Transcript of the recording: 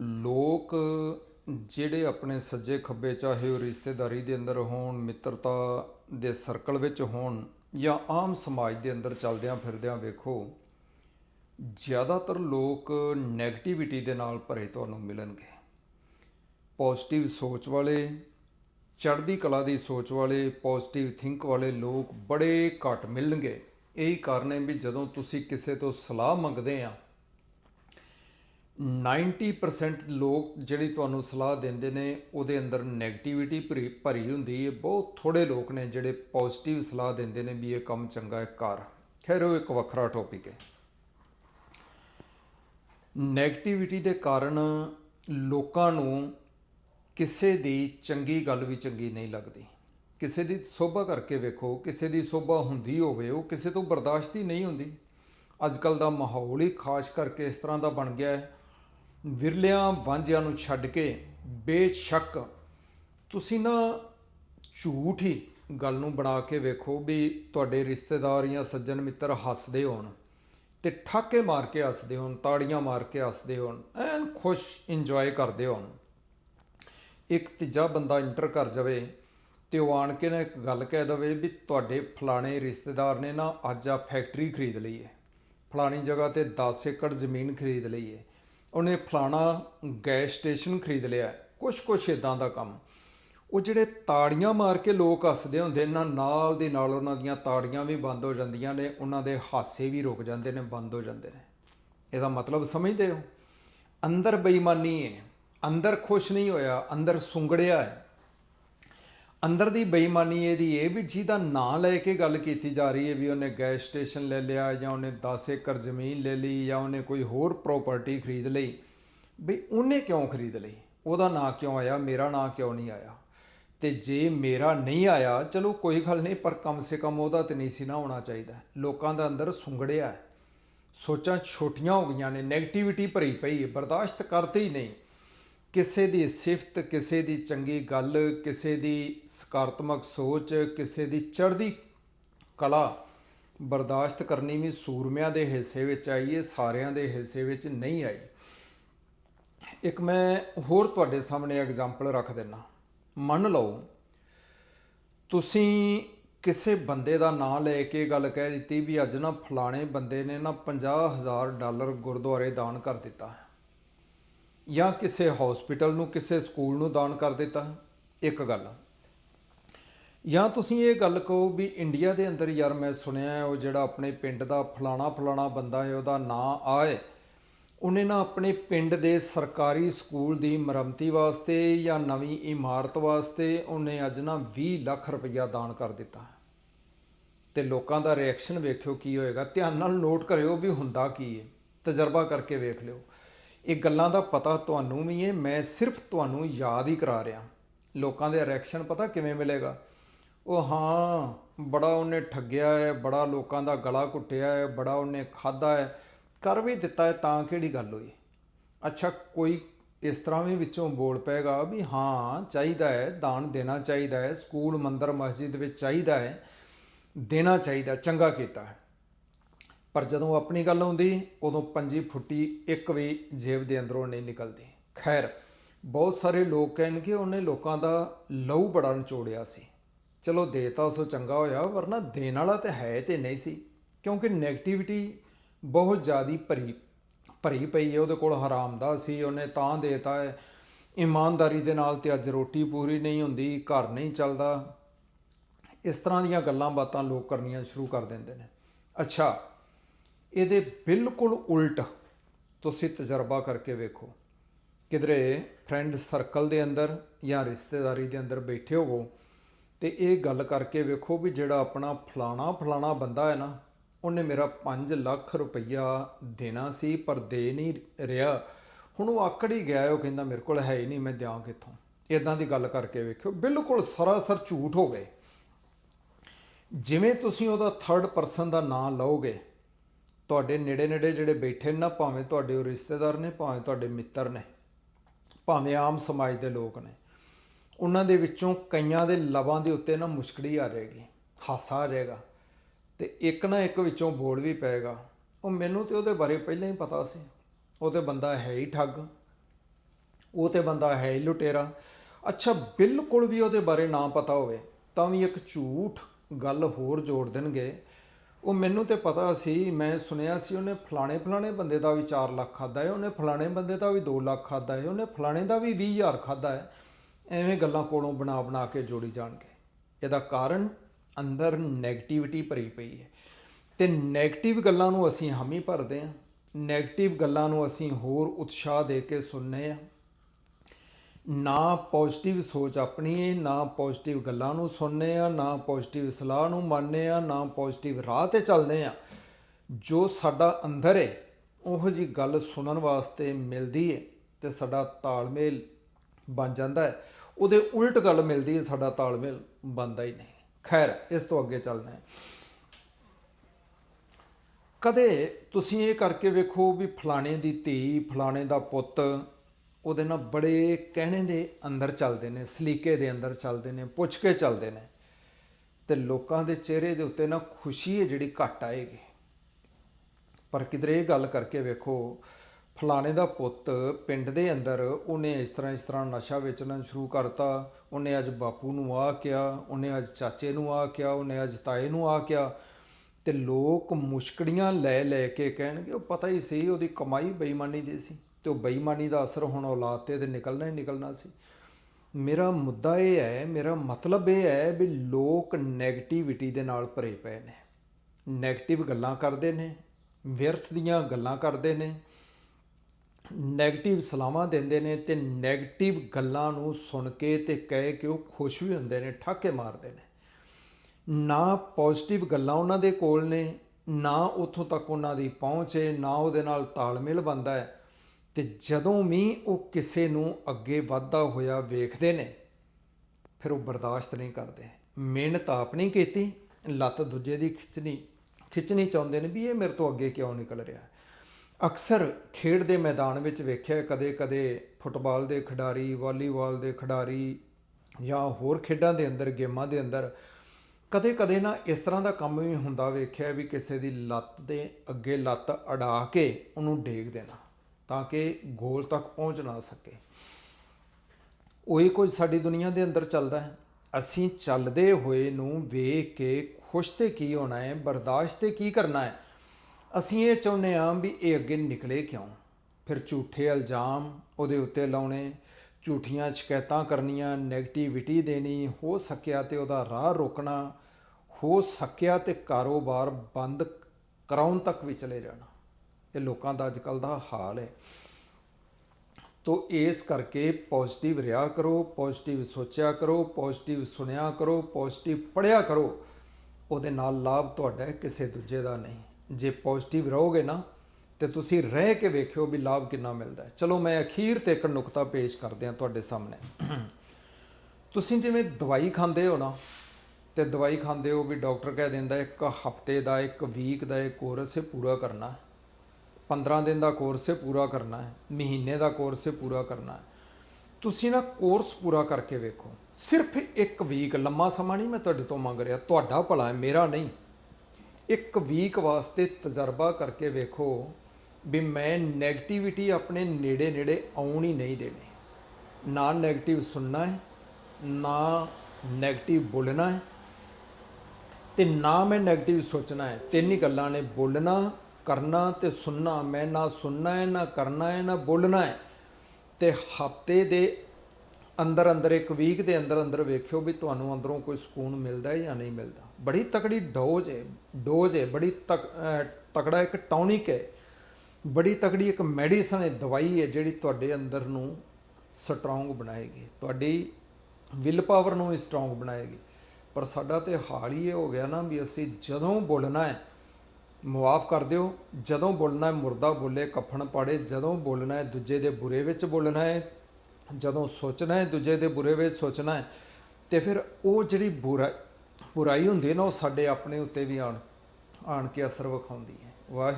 ਲੋਕ ਜਿਹੜੇ ਆਪਣੇ ਸੱਜੇ ਖੱਬੇ, ਚਾਹੇ ਉਹ ਰਿਸ਼ਤੇਦਾਰੀ ਦੇ ਅੰਦਰ ਹੋਣ, ਮਿੱਤਰਤਾ ਦੇ ਸਰਕਲ ਵਿੱਚ ਹੋਣ ਜਾਂ ਆਮ ਸਮਾਜ ਦੇ ਅੰਦਰ ਚੱਲਦਿਆਂ ਫਿਰਦਿਆਂ ਵੇਖੋ, ਜ਼ਿਆਦਾਤਰ ਲੋਕ 네ਗੇਟਿਵਿਟੀ ਦੇ ਨਾਲ ਭਰੇ ਤੁਹਾਨੂੰ ਮਿਲਣਗੇ। ਪੋਜ਼ਿਟਿਵ ਸੋਚ ਵਾਲੇ, ਚੜ੍ਹਦੀ ਕਲਾ ਦੀ ਸੋਚ ਵਾਲੇ ਪੋਜ਼ਿਟਿਵ ਥਿੰਕ ਵਾਲੇ ਲੋਕ ਬੜੇ ਘੱਟ ਮਿਲਣਗੇ। ਇਹੀ ਕਾਰਨ ਹੈ ਵੀ ਜਦੋਂ ਤੁਸੀਂ ਕਿਸੇ ਤੋਂ ਸਲਾਹ ਮੰਗਦੇ ਆ 90% ਲੋਕ ਜਿਹੜੀ ਤੁਹਾਨੂੰ ਸਲਾਹ ਦਿੰਦੇ ਨੇ, ਉਹਦੇ ਅੰਦਰ 네ਗੇਟਿਵਿਟੀ ਭਰੀ ਭਰੀ ਹੁੰਦੀ ਹੈ। ਬਹੁਤ ਥੋੜੇ ਲੋਕ ਨੇ ਜਿਹੜੇ ਪੋਜ਼ਿਟਿਵ ਸਲਾਹ ਦਿੰਦੇ ਨੇ ਵੀ ਇਹ ਕੰਮ ਚੰਗਾ ਹੈ, ਕਰ। ਖੈਰ, ਉਹ ਇੱਕ ਵੱਖਰਾ ਟੌਪਿਕ ਹੈ। 네ਗੇਟਿਵਿਟੀ ਦੇ ਕਾਰਨ ਲੋਕਾਂ ਨੂੰ ਕਿਸੇ ਦੀ ਚੰਗੀ ਗੱਲ ਵੀ ਚੰਗੀ ਨਹੀਂ ਲੱਗਦੀ। ਕਿਸੇ ਦੀ ਸੋਭਾ ਕਰਕੇ ਵੇਖੋ, ਕਿਸੇ ਦੀ ਸੋਭਾ ਹੁੰਦੀ ਹੋਵੇ, ਉਹ ਕਿਸੇ ਤੋਂ ਬਰਦਾਸ਼ਤ ਹੀ ਨਹੀਂ ਹੁੰਦੀ। ਅੱਜ ਕੱਲ ਦਾ ਮਾਹੌਲ ਹੀ ਖਾਸ ਕਰਕੇ ਇਸ ਤਰ੍ਹਾਂ ਦਾ ਬਣ ਗਿਆ ਹੈ ਵਿਰਲਿਆਂ ਵਾਂਝਿਆਂ ਨੂੰ ਛੱਡ ਕੇ ਬੇਸ਼ੱਕ ਤੁਸੀਂ ਨਾ ਝੂਠ ਹੀ ਗੱਲ ਨੂੰ ਬਣਾ ਕੇ ਵੇਖੋ ਵੀ ਤੁਹਾਡੇ ਰਿਸ਼ਤੇਦਾਰ ਜਾਂ ਸੱਜਣ ਮਿੱਤਰ ਹੱਸਦੇ ਹੋਣ ਤੇ ਠਾਕੇ ਮਾਰ ਕੇ ਹੱਸਦੇ ਹੋਣ, ਤਾੜੀਆਂ ਮਾਰ ਕੇ ਹੱਸਦੇ ਹੋਣ, ਐਨ ਖੁਸ਼ ਇੰਜੋਏ ਕਰਦੇ ਹੋਣ। ਇੱਕ ਤੀਜਾ ਬੰਦਾ ਇੰਟਰ ਕਰ ਜਾਵੇ ਤੇ ਉਹ ਆਣ ਕੇ ਨਾ ਇੱਕ ਗੱਲ ਕਹਿ ਦਵੇ ਵੀ ਤੁਹਾਡੇ ਫਲਾਣੇ ਰਿਸ਼ਤੇਦਾਰ ਨੇ ਨਾ ਅੱਜ ਆ ਫੈਕਟਰੀ ਖਰੀਦ ਲਈ ਹੈ। ਫਲਾਣੀ ਜਗ੍ਹਾ ਤੇ 10 ਏਕੜ ਜ਼ਮੀਨ ਖਰੀਦ ਲਈ ਹੈ। ਉਹਨੇ ਫਲਾਣਾ ਗੈਸ ਸਟੇਸ਼ਨ ਖਰੀਦ ਲਿਆ। ਹੈ। ਕੁਛ ਕੁਛ ਇਦਾਂ ਦਾ ਕੰਮ। ਉਹ ਜਿਹੜੇ ਤਾੜੀਆਂ ਮਾਰ ਕੇ ਲੋਕ ਹੱਸਦੇ ਹੁੰਦੇ ਇਹਨਾਂ ਨਾਲ ਦੀ ਨਾਲ ਉਹਨਾਂ ਦੀਆਂ ਤਾੜੀਆਂ ਵੀ ਬੰਦ ਹੋ ਜਾਂਦੀਆਂ ਨੇ, ਉਹਨਾਂ ਦੇ ਹਾਸੇ ਵੀ ਰੁਕ ਜਾਂਦੇ ਨੇ, ਬੰਦ ਹੋ ਜਾਂਦੇ ਨੇ। ਇਹਦਾ ਮਤਲਬ ਸਮਝਦੇ ਹੋ? ਅੰਦਰ ਬੇਈਮਾਨੀ ਹੈ ਅੰਦਰ ਖੁਸ਼ ਨਹੀਂ ਹੋਇਆ, ਅੰਦਰ ਸੁੰਗੜਿਆ ਹੈ ਅੰਦਰ ਦੀ ਬੇਈਮਾਨੀ ਇਹਦੀ ਇਹ ਵੀ ਜਿਹਦਾ ਨਾਂ ਲੈ ਕੇ ਗੱਲ ਕੀਤੀ ਜਾ ਰਹੀ ਹੈ ਵੀ ਉਹਨੇ ਗੈਸ ਸਟੇਸ਼ਨ ਲੈ ਲਿਆ ਜਾਂ ਉਹਨੇ 10 ਏਕੜ ਜ਼ਮੀਨ ਲੈ ਲਈ ਜਾਂ ਉਹਨੇ ਕੋਈ ਹੋਰ ਪ੍ਰਾਪਰਟੀ ਖਰੀਦ ਲਈ, ਵੀ ਉਹਨੇ ਕਿਉਂ ਖਰੀਦ ਲਈ? ਉਹਦਾ ਨਾਂ ਕਿਉਂ ਆਇਆ? ਮੇਰਾ ਨਾਂ ਕਿਉਂ ਨਹੀਂ ਆਇਆ? ਤੇ ਜੇ ਮੇਰਾ ਨਹੀਂ ਆਇਆ, ਚਲੋ ਕੋਈ ਗੱਲ ਨਹੀਂ, ਪਰ ਕਮ ਸੇ ਕਮ ਉਹਦਾ ਤੇ ਨਹੀਂ ਸੀ ਨਾ ਹੋਣਾ ਚਾਹੀਦਾ। ਲੋਕਾਂ ਦਾ ਅੰਦਰ ਸੁੰਗੜਿਆ ਸੋਚਾਂ ਛੋਟੀਆਂ ਹੋ ਗਈਆਂ ਨੇ 네ਗੇਟਿਵਿਟੀ ਭਰੀ ਪਈ ਹੈ, ਬਰਦਾਸ਼ਤ ਕਰਦੇ ਹੀ ਨਹੀਂ। ਕਿਸੇ ਦੀ ਸਿਫਤ, ਕਿਸੇ ਦੀ ਚੰਗੀ ਗੱਲ, ਕਿਸੇ ਦੀ ਸਕਾਰਾਤਮਕ ਸੋਚ, ਕਿਸੇ ਦੀ ਚੜ੍ਹਦੀ ਕਲਾ ਬਰਦਾਸ਼ਤ ਕਰਨੀ ਵੀ ਸੂਰਮਿਆਂ ਦੇ ਹਿੱਸੇ ਵਿੱਚ ਆਈ ਹੈ ਸਾਰਿਆਂ ਦੇ ਹਿੱਸੇ ਵਿੱਚ ਨਹੀਂ ਆਈ। ਇੱਕ ਮੈਂ ਹੋਰ ਤੁਹਾਡੇ ਸਾਹਮਣੇ ਐਗਜ਼ਾਮਪਲ ਰੱਖ ਦਿੰਨਾ। ਮੰਨ ਲਓ, ਤੁਸੀਂ ਕਿਸੇ ਬੰਦੇ ਦਾ ਨਾਮ ਲੈ ਕੇ ਗੱਲ ਕਹਿ ਦਿੱਤੀ ਵੀ ਅੱਜ ਨਾ ਫਲਾਣੇ ਬੰਦੇ ਨੇ ਨਾ 50000 ਡਾਲਰ ਗੁਰਦੁਆਰੇ ਦਾਨ ਕਰ ਦਿੱਤਾ। ਹੈ ਜਾਂ ਕਿਸੇ ਹਸਪੀਟਲ ਨੂੰ, ਕਿਸੇ ਸਕੂਲ ਨੂੰ ਦਾਨ ਕਰ ਦਿੱਤਾ, ਇੱਕ ਗੱਲ। ਜਾਂ ਤੁਸੀਂ ਇਹ ਗੱਲ ਕਹੋ ਵੀ ਇੰਡੀਆ ਦੇ ਅੰਦਰ ਯਾਰ ਮੈਂ ਸੁਣਿਆ ਉਹ ਜਿਹੜਾ ਆਪਣੇ ਪਿੰਡ ਦਾ ਫਲਾਣਾ ਫਲਾਣਾ ਬੰਦਾ ਹੈ, ਉਹਦਾ ਨਾਂ ਆਏ। ਉਹਨੇ ਨਾ ਆਪਣੇ ਪਿੰਡ ਦੇ ਸਰਕਾਰੀ ਸਕੂਲ ਦੀ ਮੁਰੰਮਤੀ ਵਾਸਤੇ ਜਾਂ ਨਵੀਂ ਇਮਾਰਤ ਵਾਸਤੇ ਉਹਨੇ ਅੱਜ ਨਾ 20 ਲੱਖ ਰੁਪਈਆ ਦਾਨ ਕਰ ਦਿੱਤਾ। ਤੇ ਲੋਕਾਂ ਦਾ ਰਿਐਕਸ਼ਨ ਵੇਖਿਓ ਕੀ ਹੋਏਗਾ। ਧਿਆਨ ਨਾਲ ਨੋਟ ਕਰਿਓ ਵੀ ਹੁੰਦਾ ਕੀ ਹੈ। ਤਜਰਬਾ ਕਰਕੇ ਵੇਖ ਲਿਓ। ਇਹ ਗੱਲਾਂ ਦਾ ਪਤਾ ਤੁਹਾਨੂੰ ਵੀ ਹੈ, ਮੈਂ ਸਿਰਫ ਤੁਹਾਨੂੰ ਯਾਦ ਹੀ ਕਰਾ ਰਿਹਾ। ਲੋਕਾਂ ਦੇ ਰਿਐਕਸ਼ਨ ਪਤਾ ਕਿਵੇਂ ਮਿਲੇਗਾ? ਉਹ ਹਾਂ, ਬੜਾ ਉਹਨੇ ਠੱਗਿਆ ਹੈ, ਬੜਾ ਲੋਕਾਂ ਦਾ ਗਲਾ ਘੁੱਟਿਆ ਹੈ, ਬੜਾ ਉਹਨੇ ਖਾਦਾ ਹੈ, ਕਰ ਵੀ ਦਿੱਤਾ ਹੈ ਤਾਂ ਕਿਹੜੀ ਗੱਲ ਹੋਈ? ਅੱਛਾ, ਕੋਈ ਇਸ ਤਰ੍ਹਾਂ ਵੀ ਵਿੱਚੋਂ ਬੋਲ ਪਏਗਾ ਵੀ ਹਾਂ, ਚਾਹੀਦਾ ਹੈ, ਦਾਨ ਦੇਣਾ ਚਾਹੀਦਾ ਹੈ, ਸਕੂਲ, ਮੰਦਰ, ਮਸਜਿਦ ਵਿੱਚ ਚਾਹੀਦਾ ਹੈ, ਦੇਣਾ ਚਾਹੀਦਾ, ਚੰਗਾ ਕੀਤਾ ਹੈ। ਪਰ ਜਦੋਂ ਆਪਣੀ ਗੱਲ ਆਉਂਦੀ, ਉਦੋਂ ਪੰਜੀ ਫੁੱਟੀ ਇੱਕ ਵੀ ਜੇਬ ਦੇ ਅੰਦਰੋਂ ਨਹੀਂ ਨਿਕਲਦੀ। ਖੈਰ, ਬਹੁਤ ਸਾਰੇ ਲੋਕ ਕਹਿਣਗੇ ਉਹਨੇ ਲੋਕਾਂ ਦਾ ਲਹੂ ਬੜਾ ਨਿਚੋੜਿਆ ਸੀ। ਚਲੋ ਦੇਤਾ ਸੋ ਚੰਗਾ ਹੋਇਆ, ਵਰਨਾ ਦੇਣ ਵਾਲਾ ਤੇ ਹੈ ਤੇ ਨਹੀਂ ਸੀ, ਕਿਉਂਕਿ 네ਗੇਟਿਵਿਟੀ ਬਹੁਤ ਜ਼ਿਆਦੀ ਭਰੀ ਭਰੀ ਪਈ ਹੈ। ਉਹਦੇ ਕੋਲ ਹਰਾਮ ਦਾ ਸੀ, ਉਹਨੇ ਤਾਂ ਦੇਤਾ ਹੈ। ਇਮਾਨਦਾਰੀ ਦੇ ਨਾਲ ਤੇ ਅੱਜ ਰੋਟੀ ਪੂਰੀ ਨਹੀਂ ਹੁੰਦੀ, ਘਰ ਨਹੀਂ ਚੱਲਦਾ। ਇਸ ਤਰ੍ਹਾਂ ਦੀਆਂ ਗੱਲਾਂ ਬਾਤਾਂ ਲੋਕ ਕਰਨੀਆਂ ਸ਼ੁਰੂ ਕਰ ਦਿੰਦੇ ਨੇ। ਅੱਛਾ ਇਹਦੇ ਬਿਲਕੁਲ ਉਲਟ ਤੁਸੀਂ ਤਜਰਬਾ ਕਰਕੇ ਵੇਖੋ। ਕਿਧਰੇ ਫਰੈਂਡ ਸਰਕਲ ਦੇ ਅੰਦਰ ਜਾਂ ਰਿਸ਼ਤੇਦਾਰੀ ਦੇ ਅੰਦਰ ਬੈਠੇ ਹੋਵੋ ਤੇ ਇਹ ਗੱਲ ਕਰਕੇ ਵੇਖੋ ਵੀ ਜਿਹੜਾ ਆਪਣਾ ਫਲਾਣਾ ਫਲਾਣਾ ਬੰਦਾ ਹੈ ਨਾ, ਉਹਨੇ ਮੇਰਾ 5 ਲੱਖ ਰੁਪਈਆ ਦੇਣਾ ਸੀ ਪਰ ਦੇ ਨਹੀਂ ਰਿਹਾ। ਹੁਣ ਉਹ ਆਕੜ ਹੀ ਗਿਆ ਉਹ ਕਹਿੰਦਾ ਮੇਰੇ ਕੋਲ ਹੈ ਹੀ ਨਹੀਂ, ਮੈਂ ਦਿਆਂ ਕਿੱਥੋਂ? ਇਦਾਂ ਦੀ ਗੱਲ ਕਰਕੇ ਵੇਖਿਓ, ਬਿਲਕੁਲ ਸਰਾਸਰ ਝੂਠ ਹੋ ਗਏ। ਜਿਵੇਂ ਤੁਸੀਂ ਉਹਦਾ ਥਰਡ ਪਰਸਨ ਦਾ ਨਾਮ ਲਓਗੇ ਤੁਹਾਡੇ ਨੇੜੇ ਨੇੜੇ ਜਿਹੜੇ ਬੈਠੇ ਨੇ ਨਾ, ਭਾਵੇਂ ਤੁਹਾਡੇ ਉਹ ਰਿਸ਼ਤੇਦਾਰ ਨੇ, ਭਾਵੇਂ ਤੁਹਾਡੇ ਮਿੱਤਰ ਨੇ, ਭਾਵੇਂ ਆਮ ਸਮਾਜ ਦੇ ਲੋਕ ਨੇ, ਉਹਨਾਂ ਦੇ ਵਿੱਚੋਂ ਕਈਆਂ ਦੇ ਲਬਾਂ ਦੇ ਉੱਤੇ ਨਾ ਮੁਸ਼ਕੜੀ ਆ ਜਾਏਗੀ, ਹਾਸਾ ਆ ਜਾਏਗਾ ਤੇ ਇੱਕ ਨਾ ਇੱਕ ਵਿੱਚੋਂ ਬੋਲ ਵੀ ਪਏਗਾ। ਉਹ ਮੈਨੂੰ ਤੇ ਉਹਦੇ ਬਾਰੇ ਪਹਿਲਾਂ ਹੀ ਪਤਾ ਸੀ। ਉਹ ਤੇ ਬੰਦਾ ਹੈ ਹੀ ਠੱਗ। ਉਹ ਤੇ ਬੰਦਾ ਹੈ ਹੀ ਲੁਟੇਰਾ। ਅੱਛਾ, ਬਿਲਕੁਲ ਵੀ ਉਹਦੇ ਬਾਰੇ ਨਾ ਪਤਾ ਹੋਵੇ, ਤਾਂ ਵੀ ਇੱਕ ਝੂਠ ਗੱਲ ਹੋਰ ਜੋੜ ਦੇਣਗੇ। ਉਹ ਮੈਨੂੰ ਤੇ ਪਤਾ ਸੀ, ਮੈਂ ਸੁਣਿਆ ਸੀ ਉਹਨੇ ਫਲਾਣੇ ਫਲਾਣੇ ਬੰਦੇ ਦਾ ਵੀ 4 ਲੱਖ ਖਾਦਾ ਹੈ, ਉਹਨੇ ਫਲਾਣੇ ਬੰਦੇ ਦਾ ਵੀ 2 ਲੱਖ ਖਾਦਾ ਹੈ, ਉਹਨੇ ਫਲਾਣੇ ਦਾ ਵੀ 20000 ਖਾਦਾ ਹੈ। ਐਵੇਂ ਗੱਲਾਂ ਕੋਲੋਂ ਬਣਾ ਬਣਾ ਕੇ ਜੋੜੀ ਜਾਣਗੇ। ਇਹਦਾ ਕਾਰਨ ਅੰਦਰ ਨੈਗੇਟਿਵਿਟੀ ਭਰੀ ਪਈ ਹੈ। ਤੇ ਨੈਗੇਟਿਵ ਗੱਲਾਂ ਨੂੰ ਅਸੀਂ ਹਾਮੀ ਭਰਦੇ ਹਾਂ। ਨੈਗੇਟਿਵ ਗੱਲਾਂ ਨੂੰ ਅਸੀਂ ਹੋਰ ਉਤਸ਼ਾਹ ਦੇ ਕੇ ਸੁਣਨੇ ਆ ਨਾ ਪੋਜ਼ਿਟਿਵ ਸੋਚ ਆਪਣੀ ਹੈ ਨਾ ਪੋਜ਼ਿਟਿਵ ਗੱਲਾਂ ਨੂੰ ਸੁਣਨੇ ਆ, ਨਾ ਪੋਜ਼ਿਟਿਵ ਸਲਾਹ ਨੂੰ ਮੰਨਨੇ ਆ, ਨਾ ਪੋਜ਼ਿਟਿਵ ਰਾਹ ਤੇ ਚੱਲਦੇ ਆ। ਜੋ ਸਾਡਾ ਅੰਦਰ ਹੈ ਉਹ ਜੀ ਗੱਲ ਸੁਣਨ ਵਾਸਤੇ ਮਿਲਦੀ ਹੈ ਤੇ ਸਾਡਾ ਤਾਲਮੇਲ ਬਣ ਜਾਂਦਾ ਹੈ ਉਹਦੇ ਉਲਟ ਗੱਲ ਮਿਲਦੀ ਹੈ ਸਾਡਾ ਤਾਲਮੇਲ ਬਣਦਾ ਹੀ ਨਹੀਂ। ਖੈਰ, ਇਸ ਤੋਂ ਅੱਗੇ ਚੱਲਦੇ ਹਾਂ। ਕਦੇ ਤੁਸੀਂ ਇਹ ਕਰਕੇ ਵੇਖੋ ਵੀ ਫਲਾਣੇ ਦੀ ਧੀ, ਫਲਾਣੇ ਦਾ ਪੁੱਤ ਉਹਦੇ ਨਾਲ ਬੜੇ ਕਹਿਣੇ ਦੇ ਅੰਦਰ ਚੱਲਦੇ ਨੇ, ਸਲੀਕੇ ਦੇ ਅੰਦਰ ਚੱਲਦੇ ਨੇ, ਪੁੱਛ ਕੇ ਚੱਲਦੇ ਨੇ। ਤੇ ਲੋਕਾਂ ਦੇ ਚਿਹਰੇ ਦੇ ਉੱਤੇ ਨਾ ਖੁਸ਼ੀ ਹੈ ਜਿਹੜੀ ਘਟ ਆਏਗੀ। ਪਰ ਕਿਧਰੇ ਇਹ ਗੱਲ ਕਰਕੇ ਵੇਖੋ, ਫਲਾਣੇ ਦਾ ਪੁੱਤ ਪਿੰਡ ਦੇ ਅੰਦਰ ਉਹਨੇ ਇਸ ਤਰ੍ਹਾਂ ਇਸ ਤਰ੍ਹਾਂ ਨਸ਼ਾ ਵੇਚਣਾ ਸ਼ੁਰੂ ਕਰਤਾ। ਉਹਨੇ ਅੱਜ ਬਾਪੂ ਨੂੰ ਆ ਕਿਹਾ, ਉਹਨੇ ਅੱਜ ਚਾਚੇ ਨੂੰ ਆ ਕਿਹਾ, ਉਹਨੇ ਅੱਜ ਤਾਏ ਨੂੰ ਆ ਕਿਹਾ। ਤੇ ਲੋਕ ਮੁਸ਼ਕੜੀਆਂ ਲੈ ਲੈ ਕੇ ਕਹਿਣਗੇ, ਉਹ ਪਤਾ ਹੀ ਸੀ ਉਹਦੀ ਕਮਾਈ ਬੇਈਮਾਨੀ ਦੀ ਸੀ। ਤੇ ਉਹ ਬੇਈਮਾਨੀ ਦਾ ਅਸਰ ਹੁਣ ਔਲਾਦ ਤੇ ਤੇ ਨਿਕਲਣਾ ਹੀ ਨਿਕਲਣਾ ਸੀ। ਮੇਰਾ ਮੁੱਦਾ ਇਹ ਹੈ, ਮੇਰਾ ਮਤਲਬ ਇਹ ਹੈ ਵੀ ਲੋਕ 네ਗੇਟਿਵਿਟੀ ਦੇ ਨਾਲ ਭਰੇ ਪਏ ਨੇ। 네ਗੇਟਿਵ ਗੱਲਾਂ ਕਰਦੇ ਨੇ, ਵਿਅਰਥ ਦੀਆਂ ਗੱਲਾਂ ਕਰਦੇ ਨੇ 네ਗੇਟਿਵ ਸਲਾਮਾਂ ਦਿੰਦੇ ਨੇ ਤੇ 네ਗੇਟਿਵ ਗੱਲਾਂ ਨੂੰ ਸੁਣ ਕੇ ਤੇ ਕਹਿ ਕੇ ਉਹ ਖੁਸ਼ ਵੀ ਹੁੰਦੇ ਨੇ, ਠਾਕੇ ਮਾਰਦੇ ਨੇ। ਨਾ ਪੋਜ਼ਿਟਿਵ ਗੱਲਾਂ ਉਹਨਾਂ ਦੇ ਕੋਲ ਨੇ, ਨਾ ਉੱਥੋਂ ਤੱਕ ਉਹਨਾਂ ਦੀ ਪਹੁੰਚੇ ਨਾ ਉਹਦੇ ਨਾਲ ਤਾਲਮੇਲ ਬੰਦਾ ਹੈ। ਤੇ ਜਦੋਂ ਵੀ ਉਹ ਕਿਸੇ ਨੂੰ ਅੱਗੇ ਵਧਦਾ ਹੋਇਆ ਵੇਖਦੇ ਨੇ, ਫਿਰ ਉਹ ਬਰਦਾਸ਼ਤ ਨਹੀਂ ਕਰਦੇ। ਮਿਹਨਤ ਆਪ ਨਹੀਂ ਕੀਤੀ, ਲੱਤ ਦੂਜੇ ਦੀ ਖਿੱਚਣੀ ਖਿੱਚਣੀ ਚਾਹੁੰਦੇ ਨੇ ਵੀ ਇਹ ਮੇਰੇ ਤੋਂ ਅੱਗੇ ਕਿਉਂ ਨਿਕਲ ਰਿਹਾ। ਅਕਸਰ ਖੇਡ ਦੇ ਮੈਦਾਨ ਵਿੱਚ ਵੇਖਿਆ ਕਦੇ-ਕਦੇ ਫੁੱਟਬਾਲ ਦੇ ਖਿਡਾਰੀ, ਵਾਲੀਬਾਲ ਦੇ ਖਿਡਾਰੀ ਜਾਂ ਹੋਰ ਖੇਡਾਂ ਦੇ ਅੰਦਰ, ਗੇਮਾਂ ਦੇ ਅੰਦਰ ਕਦੇ-ਕਦੇ ਨਾ ਇਸ ਤਰ੍ਹਾਂ ਦਾ ਕੰਮ ਵੀ ਹੁੰਦਾ ਵੇਖਿਆ ਵੀ ਕਿਸੇ ਦੀ ਲੱਤ ਦੇ ਅੱਗੇ ਲੱਤ ਅੜਾ ਕੇ ਉਹਨੂੰ ਡੇਗ ਦੇਣਾ। ਤਾਂ ਕਿ ਗੋਲ ਤੱਕ ਪਹੁੰਚ ਨਾ ਸਕੇ। ਉਹੀ ਕੁਝ ਸਾਡੀ ਦੁਨੀਆ ਦੇ ਅੰਦਰ ਚੱਲਦਾ ਹੈ। ਅਸੀਂ ਚੱਲਦੇ ਹੋਏ ਨੂੰ ਵੇਖ ਕੇ ਖੁਸ਼ ਤੇ ਕੀ ਹੋਣਾ ਹੈ, ਬਰਦਾਸ਼ਤ ਤੇ ਕੀ ਕਰਨਾ ਹੈ? ਅਸੀਂ ਇਹ ਚਾਹੁੰਦੇ ਹਾਂ ਵੀ ਇਹ ਅੱਗੇ ਨਿਕਲੇ ਕਿਉਂ? ਫਿਰ ਝੂਠੇ ਇਲਜ਼ਾਮ ਉਹਦੇ ਉੱਤੇ ਲਾਉਣੇ, ਝੂਠੀਆਂ ਸ਼ਿਕਾਇਤਾਂ ਕਰਨੀਆਂ 네ਗੇਟਿਵਿਟੀ ਦੇਣੀ, ਹੋ ਸਕਿਆ ਤੇ ਉਹਦਾ ਰਾਹ ਰੋਕਣਾ, ਹੋ ਸਕਿਆ ਤੇ ਕਾਰੋਬਾਰ ਬੰਦ ਕਰਾਉਣ ਤੱਕ ਵੀ ਚਲੇ ਜਾਣਾ। ਇਹ ਲੋਕਾਂ ਦਾ ਅੱਜਕੱਲ ਦਾ ਹਾਲ ਹੈ। ਤੋ ਇਸ ਕਰਕੇ ਪੋਜ਼ਿਟਿਵ ਰਿਹਾ ਕਰੋ ਪੋਜ਼ਿਟਿਵ ਸੋਚਿਆ ਕਰੋ ਪੋਜ਼ਿਟਿਵ ਸੁਣਿਆ ਕਰੋ ਪੋਜ਼ਿਟਿਵ ਪੜਿਆ ਕਰੋ, ਉਹਦੇ ਨਾਲ ਲਾਭ ਤੁਹਾਡਾ ਕਿਸੇ ਦੂਜੇ ਦਾ ਨਹੀਂ। ਜੇ ਪੋਜ਼ਿਟਿਵ ਰਹੋਗੇ ਨਾ, ਤੇ ਤੁਸੀਂ ਰਹਿ ਕੇ ਵੇਖਿਓ ਵੀ ਲਾਭ ਕਿੰਨਾ ਮਿਲਦਾ ਹੈ। ਚਲੋ ਮੈਂ ਅਖੀਰ ਤੇ ਇੱਕ ਨੁਕਤਾ ਪੇਸ਼ ਕਰਦੇ ਹਾਂ ਤੁਹਾਡੇ ਸਾਹਮਣੇ। ਤੁਸੀਂ ਜਿਵੇਂ ਦਵਾਈ ਖਾਂਦੇ ਹੋ ਨਾ, ਤੇ ਦਵਾਈ ਖਾਂਦੇ ਹੋ ਵੀ ਡਾਕਟਰ ਕਹਿ ਦਿੰਦਾ ਇੱਕ ਹਫ਼ਤੇ ਦਾ, ਇੱਕ ਵੀਕ ਦਾ ਇਹ ਕੋਰਸ ਹੈ ਪੂਰਾ ਕਰਨਾ 15 ਦਿਨ ਦਾ ਕੋਰਸ ਹੈ ਪੂਰਾ ਕਰਨਾ ਹੈ, ਮਹੀਨੇ ਦਾ ਕੋਰਸ ਹੈ ਪੂਰਾ ਕਰਨਾ ਹੈ। ਤੁਸੀਂ ਨਾ ਕੋਰਸ ਪੂਰਾ ਕਰਕੇ ਵੇਖੋ। ਸਿਰਫ ਇੱਕ ਵੀਕ ਲੰਮਾ ਸਮਾਂ ਨਹੀਂ ਮੈਂ ਤੁਹਾਡੇ ਤੋਂ ਮੰਗ ਰਿਹਾ, ਤੁਹਾਡਾ ਭਲਾ ਹੈ, ਮੇਰਾ ਨਹੀਂ। ਇੱਕ ਵੀਕ ਵਾਸਤੇ ਤਜਰਬਾ ਕਰਕੇ ਵੇਖੋ ਵੀ ਮੈਂ ਨੈਗੇਟਿਵਿਟੀ ਆਪਣੇ ਨੇੜੇ ਨੇੜੇ ਆਉਣ ਹੀ ਨਹੀਂ ਦੇਣੀ। ਨਾ ਨੈਗੇਟਿਵ ਸੁਣਨਾ ਹੈ, ਨਾ ਨੈਗੇਟਿਵ ਬੋਲਣਾ ਹੈ ਤੇ ਨਾ ਮੈਂ ਨੈਗੇਟਿਵ ਸੋਚਣਾ ਹੈ। ਤਿੰਨ ਹੀ ਗੱਲਾਂ ਨੇ, ਬੋਲਣਾ ਕਰਨਾ ਤੇ ਸੁਣਨਾ, ਮੈਂ ਨਾ ਸੁਣਨਾ ਹੈ, ਨਾ ਕਰਨਾ ਹੈ, ਨਾ ਬੋਲਣਾ ਹੈ। ਤੇ ਹਫ਼ਤੇ ਦੇ ਅੰਦਰ ਅੰਦਰ, ਇੱਕ ਵੀਕ ਦੇ ਅੰਦਰ ਅੰਦਰ ਵੇਖਿਓ ਵੀ ਤੁਹਾਨੂੰ ਅੰਦਰੋਂ ਕੋਈ ਸਕੂਨ ਮਿਲਦਾ ਹੈ ਜਾਂ ਨਹੀਂ ਮਿਲਦਾ। ਬੜੀ ਤਕੜੀ ਡੋਜ਼ ਹੈ ਡੋਜ਼ ਹੈ, ਬੜੀ ਤਕ ਤਕੜਾ ਇੱਕ ਟੌਨਿਕ ਹੈ। ਬੜੀ ਤਕੜੀ ਇੱਕ ਮੈਡੀਸਨ ਹੈ, ਦਵਾਈ ਹੈ, ਜਿਹੜੀ ਤੁਹਾਡੇ ਅੰਦਰ ਨੂੰ ਸਟਰੋਂਗ ਬਣਾਏਗੀ। ਤੁਹਾਡੀ ਵਿਲ ਪਾਵਰ ਨੂੰ ਸਟਰੋਂਗ ਬਣਾਏਗੀ। ਪਰ ਸਾਡਾ ਤੇ ਹਾਲ ਹੀ ਇਹ ਹੋ ਗਿਆ ਨਾ ਵੀ ਅਸੀਂ ਜਦੋਂ ਬੋਲਣਾ ਹੈ ਮੁਆਫ ਕਰ ਦਿਓ। ਜਦੋਂ ਬੋਲਣਾ ਮੁਰਦਾ ਬੋਲੇ, ਕਫਨ ਪਾੜੇ। ਜਦੋਂ ਬੋਲਣਾ ਹੈ ਦੂਜੇ ਦੇ ਬੁਰੇ ਵਿੱਚ ਬੋਲਣਾ ਹੈ। ਜਦੋਂ ਸੋਚਣਾ ਹੈ ਦੂਜੇ ਦੇ ਬੁਰੇ ਵਿੱਚ ਸੋਚਣਾ ਹੈ। ਤੇ ਫਿਰ ਉਹ ਜਿਹੜੀ ਬੁਰਾ, ਬੁਰਾਈ ਹੁੰਦੀ ਹੈ ਨਾ, ਉਹ ਸਾਡੇ ਆਪਣੇ ਉੱਤੇ ਵੀ ਆਣ ਆਣ ਕੇ ਅਸਰ ਵਿਖਾਉਂਦੀ ਹੈ। ਵਾਹਿ